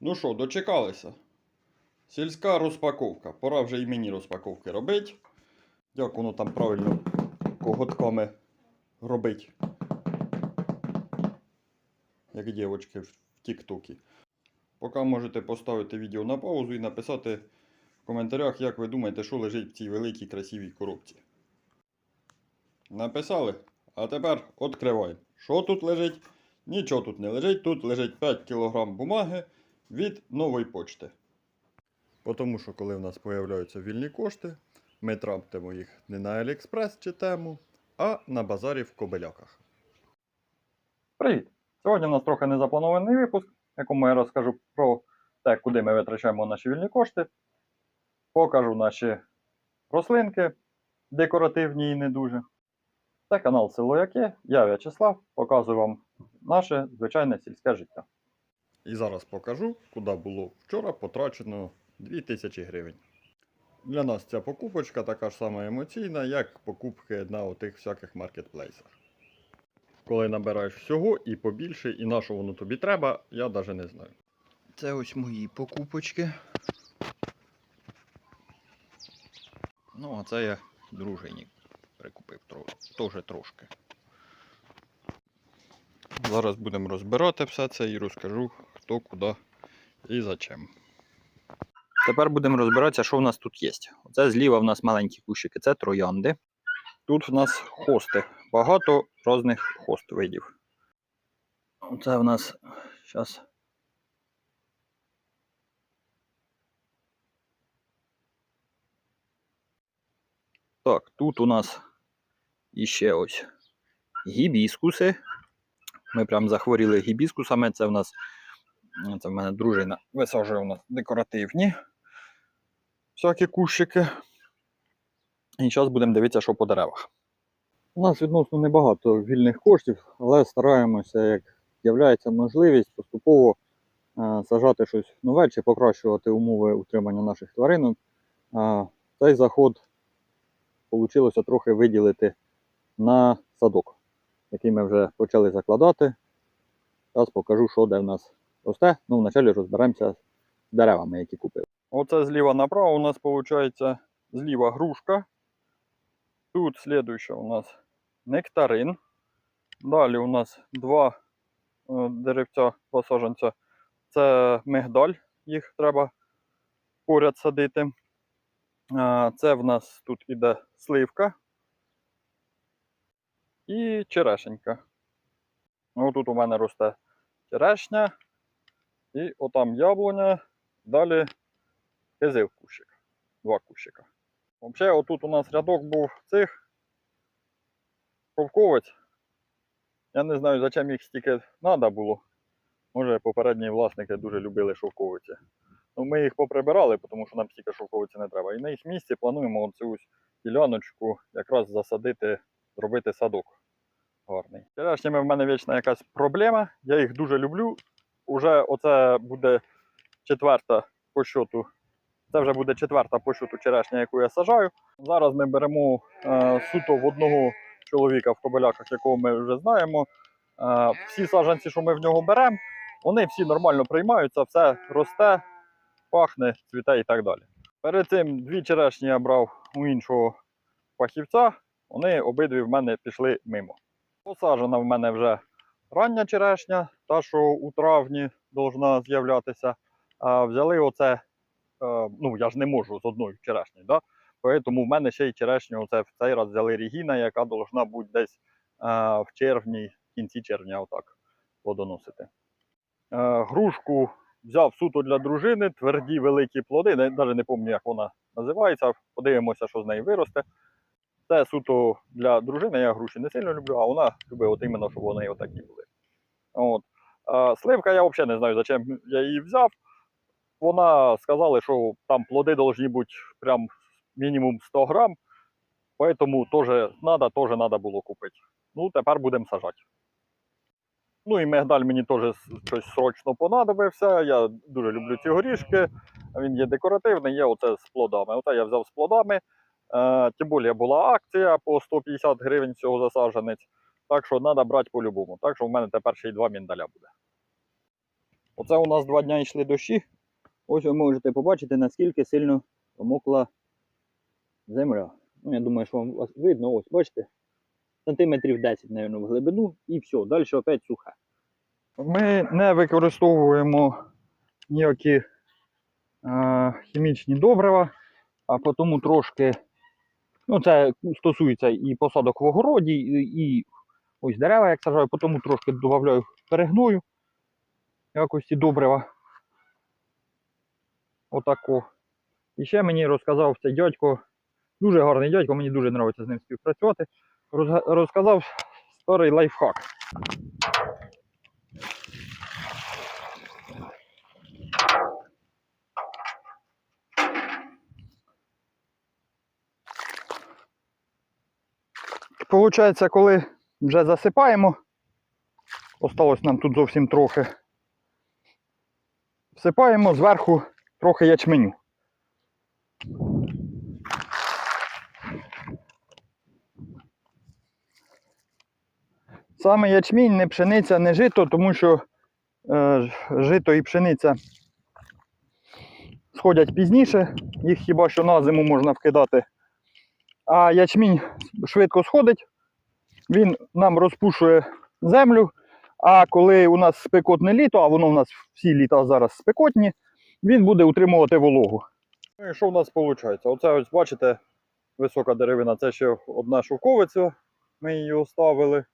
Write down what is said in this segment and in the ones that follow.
Ну що, дочекалися? Сільська розпаковка. Пора вже і мені розпаковки робити. Як воно там правильно коготками робить. Як дівчатки в Тіктокі. Поки можете поставити відео на паузу і написати в коментарях, як ви думаєте, що лежить в цій великій красивій коробці. Написали? А тепер відкриваємо. Що тут лежить? Нічого тут не лежить. Тут лежить 5 кг бумаги від нової почти. Тому що коли в нас з'являються вільні кошти, ми тратимо їх не на Аліекспрес чи тему, а на базарі в Кобеляках. Привіт! Сьогодні у нас трохи незапланований випуск, в якому я розкажу про те, куди ми витрачаємо наші вільні кошти. Покажу наші рослинки, декоративні і не дуже. Це канал Село Яке, я В'ячеслав, показую вам наше звичайне сільське життя. І зараз покажу, куди було вчора потрачено 2000 гривень. Для нас ця покупочка така ж сама емоційна, як покупки на отих всяких маркетплейсах. Коли набираєш всього і побільше, і на що воно тобі треба, я навіть не знаю. Це ось мої покупочки. Ну, а це я дружині прикупив теж трошки. Зараз будемо розбирати все це і розкажу, хто куди і за чим. Тепер будемо розбиратися, що в нас тут є. Оце зліва в нас маленькі кущики, це троянди. Тут в нас хости. Багато різних хост видів. Оце в нас зараз. Так, тут у нас іще ось гібіскуси. Ми прям захворіли гібіскусами. Це в нас це в мене дружина висаджує у нас декоративні всякі кущики. І зараз будемо дивитися, що по деревах. У нас відносно небагато вільних коштів, але стараємося, як з'являється можливість, поступово е, сажати щось нове чи покращувати умови утримання наших тваринок. Е, цей заход вийшло трохи виділити на садок, який ми вже почали закладати. Зараз покажу, що де в нас росте. Ну, вначалі розберемося з деревами, які купили. Оце зліва направо у нас виходить зліва грушка. Тут слідуюча у нас нектарин. Далі у нас два е, деревця, два саджанця. Це мигдаль, їх треба поряд садити. Це в нас тут іде сливка і черешенька. Ну, тут у мене росте черешня, і отам яблуня, далі кизив кущик. Два кущика. Взагалі, отут у нас рядок був цих шовковець. Я не знаю, зачем їх стільки треба було. Може, попередні власники дуже любили шовковиці. Ну, ми їх поприбирали, тому що нам стільки шовковиці не треба. І на їх місці плануємо оцю діляночку якраз засадити, зробити садок гарний. Черешнями в мене вічна якась проблема. Я їх дуже люблю. Уже оце буде четверта по щоту. Це вже буде четверта по щоту черешня, яку я сажаю. Зараз ми беремо е, суто в одного чоловіка в кобеляках, якого ми вже знаємо. Е, всі саджанці, що ми в нього беремо, вони всі нормально приймаються, все росте, пахне, цвіте і так далі. Перед цим дві черешні я брав у іншого фахівця, вони обидві в мене пішли мимо. Посаджена в мене вже рання черешня, та що у травні повинна з'являтися. А взяли оце, е, ну я ж не можу з одної черешні, да? тому в мене ще й черешню оце в цей раз взяли Регіна, яка повинна бути десь е, в червні, в кінці червня отак плодоносити. Е, грушку взяв суто для дружини, тверді великі плоди, навіть не пам'ятаю, як вона називається. Подивимося, що з неї виросте. Це суто для дружини, я груші не сильно люблю, а вона любить от іменно, щоб вони отакі були. От. А, сливка я взагалі не знаю, за чим я її взяв. Вона сказала, що там плоди повинні бути прям мінімум 100 грам, тому теж треба, теж треба було купити. Ну, тепер будемо сажати. Ну і мигдаль мені теж щось срочно понадобився. Я дуже люблю ці горішки. Він є декоративний, є оце з плодами. Оце я взяв з плодами. Е, Тим більше була акція по 150 гривень всього засадженець. Так що треба брати по-любому. Так що в мене тепер ще й два міндаля буде. Оце у нас два дня йшли дощі. Ось ви можете побачити, наскільки сильно промокла земля. Ну, я думаю, що вам видно, ось, бачите, сантиметрів 10, мабуть, в глибину і все, далі опять сухе. Ми не використовуємо ніякі е, хімічні добрива, а тому трошки, ну це стосується і посадок в огороді, і, ось дерева, як сажаю, тому трошки додаю перегною якості добрива. Отако. І ще мені розказав цей дядько, дуже гарний дядько, мені дуже подобається з ним співпрацювати. Розказав старий лайфхак. Получається, коли вже засипаємо, осталось нам тут зовсім трохи. Всипаємо зверху трохи ячменю. Саме ячмінь, не пшениця, не жито, тому що е, жито і пшениця сходять пізніше, їх хіба що на зиму можна вкидати. А ячмінь швидко сходить, він нам розпушує землю. А коли у нас спекотне літо, а воно у нас всі літа зараз спекотні, він буде утримувати вологу. Ну і що в нас виходить? Оце ось бачите, висока деревина, це ще одна шовковиця, ми її оставили.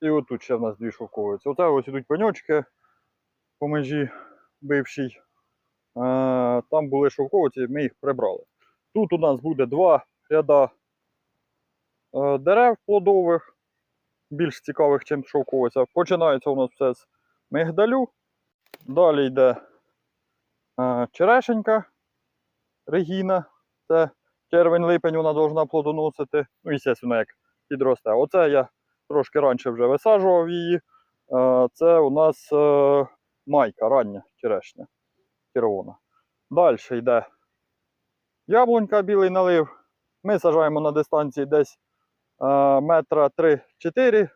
І отут ще в нас дві шовковиці. Оце ось ідуть пеньочки по межі бившій. Е, Там були шовковиці, ми їх прибрали. Тут у нас буде два ряда е, дерев плодових, більш цікавих, ніж шовковиця. Починається у нас все з мигдалю. Далі йде е, черешенька, регіна. Це червень-липень вона повинна плодоносити. Ну, і звісно, як підросте. Оце я трошки раніше вже висаджував її. Е, Це у нас майка рання черешня червона. Далі йде яблунька, білий налив. Ми сажаємо на дистанції десь е, метра 3-4.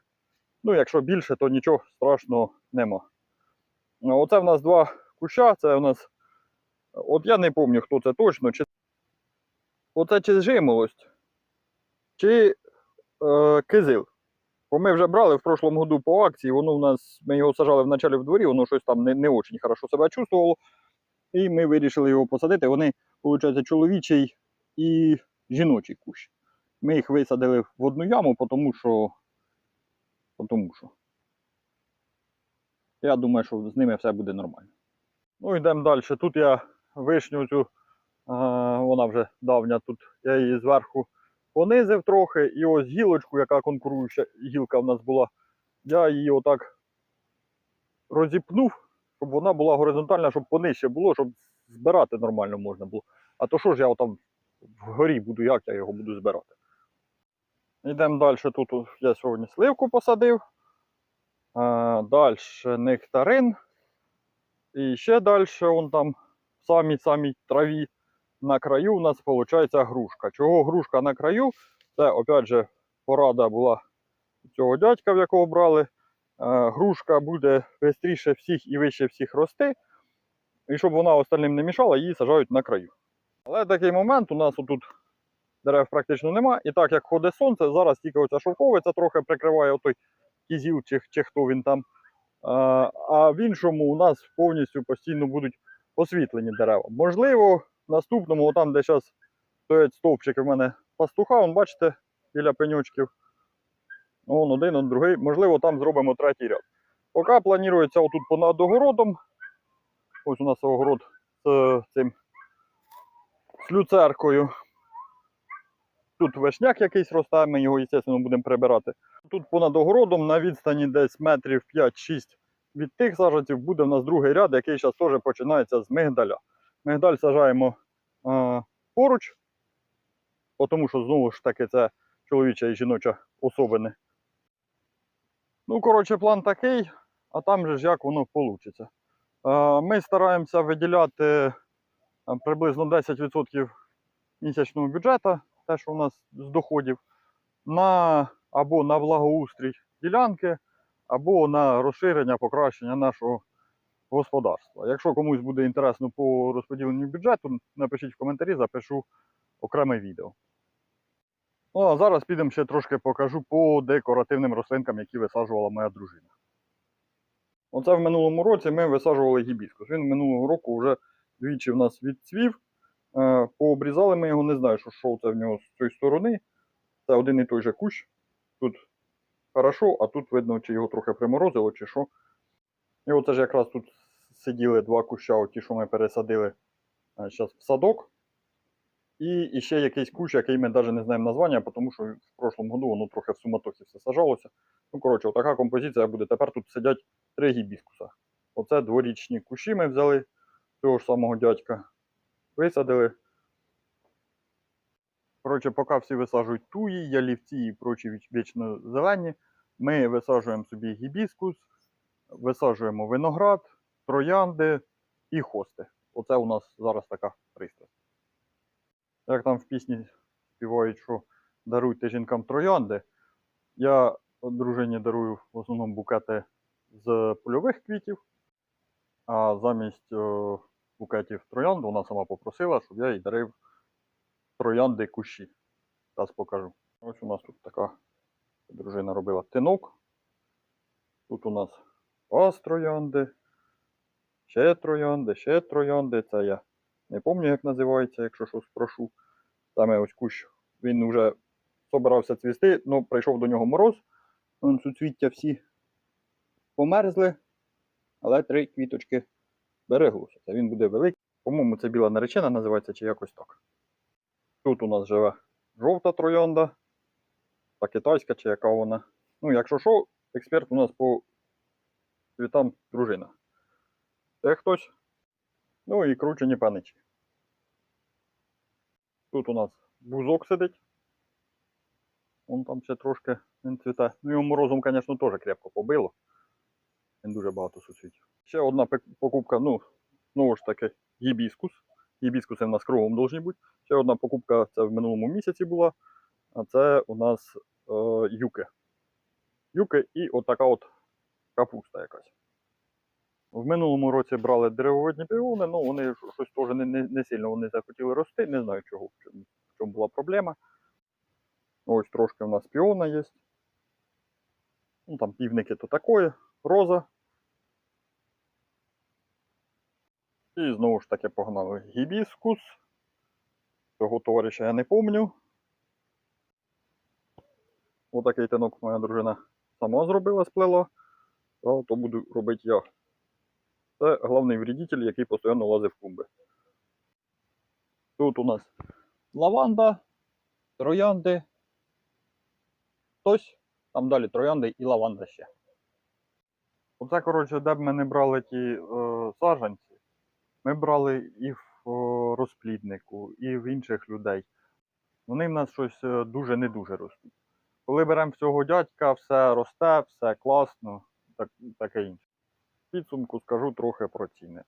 Ну, якщо більше, то нічого страшного нема. Ну, Оце в нас два куща. Це у нас. От я не пам'ятаю, хто це точно. Чи... Оце чи жимолость, чи е, кизил. Бо ми вже брали в прошлому году по акції, воно у нас, ми його сажали вначалі в дворі, воно щось там не, не дуже хорошо себе чувствувало. І ми вирішили його посадити. Вони, виходить, чоловічий і жіночий кущ. Ми їх висадили в одну яму, тому що. Тому що. Я думаю, що з ними все буде нормально. Ну, йдемо далі. Тут я вишню цю, вона вже давня тут, я її зверху понизив трохи. І ось гілочку, яка конкуруюча гілка в нас була, я її отак розіпнув, щоб вона була горизонтальна, щоб понижче було, щоб збирати нормально можна було. А то що ж я отам вгорі буду, як я його буду збирати. Йдемо далі. Тут я сьогодні сливку посадив. Далі нектарин. І ще далі, вон там в самій-самій траві на краю у нас виходить грушка. Чого грушка на краю? Це, опять же, порада була цього дядька, в якого брали. Е, Грушка буде швидше всіх і вище всіх рости. І щоб вона остальним не мішала, її сажають на краю. Але такий момент у нас отут дерев практично нема. І так як ходить сонце, зараз тільки оця шовковиця трохи прикриває отой кізіл чи, чи хто він там. А, в іншому у нас повністю постійно будуть освітлені дерева. Можливо, в наступному, там, де зараз стоять стовпчики в мене пастуха, вон, бачите, біля пеньочків. Вон один, он другий. Можливо, там зробимо третій ряд. Поки планується отут понад огородом. Ось у нас огород з е, цим з люцеркою. Тут вишняк якийсь росте, ми його, звісно, будемо прибирати. Тут понад огородом на відстані десь метрів 5-6 від тих саджанців буде в нас другий ряд, який зараз теж починається з мигдаля. Мигдаль сажаємо е, поруч, тому що знову ж таки це чоловіча і жіноча особини. Ну, коротше, план такий, а там же ж як воно вийде. Е, ми стараємося виділяти е, приблизно 10% місячного бюджету, те, що у нас з доходів, на або на благоустрій ділянки, або на розширення, покращення нашого господарства. Якщо комусь буде інтересно по розподіленню бюджету, напишіть в коментарі, запишу окреме відео. Ну а зараз підемо ще трошки покажу по декоративним рослинкам, які висаджувала моя дружина. Оце в минулому році ми висаджували гібіскус. Він минулого року вже двічі в нас відцвів. Е, Пообрізали ми його, не знаю, що що це в нього з цієї сторони. Це один і той же кущ. Тут хорошо, а тут видно, чи його трохи приморозило, чи що. І оце ж якраз тут сиділи два куща, ті, що ми пересадили зараз в садок. І, і ще якийсь кущ, який ми навіть не знаємо названня, тому що в прошлому году воно трохи в суматохі все сажалося. Ну, коротше, отака композиція буде. Тепер тут сидять три гібіскуса. Оце дворічні кущі ми взяли цього ж самого дядька. Висадили. Коротше, поки всі висаджують туї, ялівці і прочі вічно зелені, ми висаджуємо собі гібіскус, висаджуємо виноград, троянди і хости. Оце у нас зараз така пристрасть. Як там в пісні співають, що даруйте жінкам троянди. Я дружині дарую в основному букети з польових квітів, а замість е, букетів троянд вона сама попросила, щоб я їй дарив троянди кущі. Зараз покажу. Ось у нас тут така дружина робила тинок. Тут у нас пас троянди, ще троянди, ще троянди. Це я не пам'ятаю, як називається, якщо щось прошу. Саме ось кущ. Він вже собирався цвісти, ну прийшов до нього мороз. Вон суцвіття всі померзли, але три квіточки береглося. Він буде великий. По-моєму, це біла наречена називається чи якось так. Тут у нас живе жовта троянда, та китайська чи яка вона. Ну, якщо що, експерт у нас по цвітам дружина. Це хтось. Ну і кручені паничі. Тут у нас бузок сидить. Вон там ще трошки він цвіте. Ну його морозом, звісно, теж крепко побило. Він дуже багато суцвітів. Ще одна покупка, ну, знову ж таки, гібіскус. Гібіскуси в нас кругом повинні бути. Ще одна покупка це в минулому місяці була. А це у нас е, юки. Юки і отака от капуста якась. В минулому році брали деревовидні піони, ну вони щось теж не, не, не сильно вони захотіли рости, не знаю чого, в чому була проблема. Ось трошки у нас піона є. Ну там півники то такое, роза. І знову ж таки погнали гібіскус. Цього товариша я не помню. Отакий тинок моя дружина сама зробила, сплела. А то буду робити я. Це головний вредитель, який постійно лазить в клумби. Тут у нас лаванда, троянди. Хтось, там далі троянди і лаванда ще. Оце, коротше, де б ми не брали ті е, саджанці, ми брали і в е, розпліднику, і в інших людей. Вони в нас щось е, дуже не дуже ростуть. Коли беремо всього дядька, все росте, все класно, так, таке інше. Підсумку скажу трохи про ціни.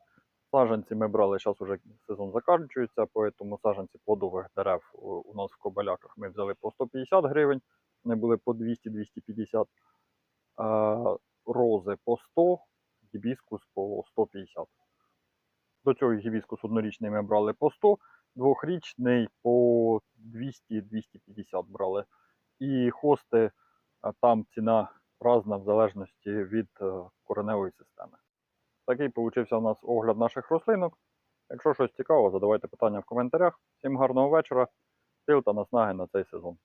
Саджанці ми брали, зараз вже сезон закінчується, тому саджанці плодових дерев у у нас в Кобаляках ми взяли по 150 гривень, вони були по 200-250, а рози по 100, гібіскус по 150. До цього гібіскус однорічний ми брали по 100, двохрічний по 200-250 брали. І хости, там ціна різна в залежності від е, кореневої системи. Такий получився у нас огляд наших рослинок. Якщо щось цікаво, задавайте питання в коментарях. Всім гарного вечора, сил та наснаги на цей сезон.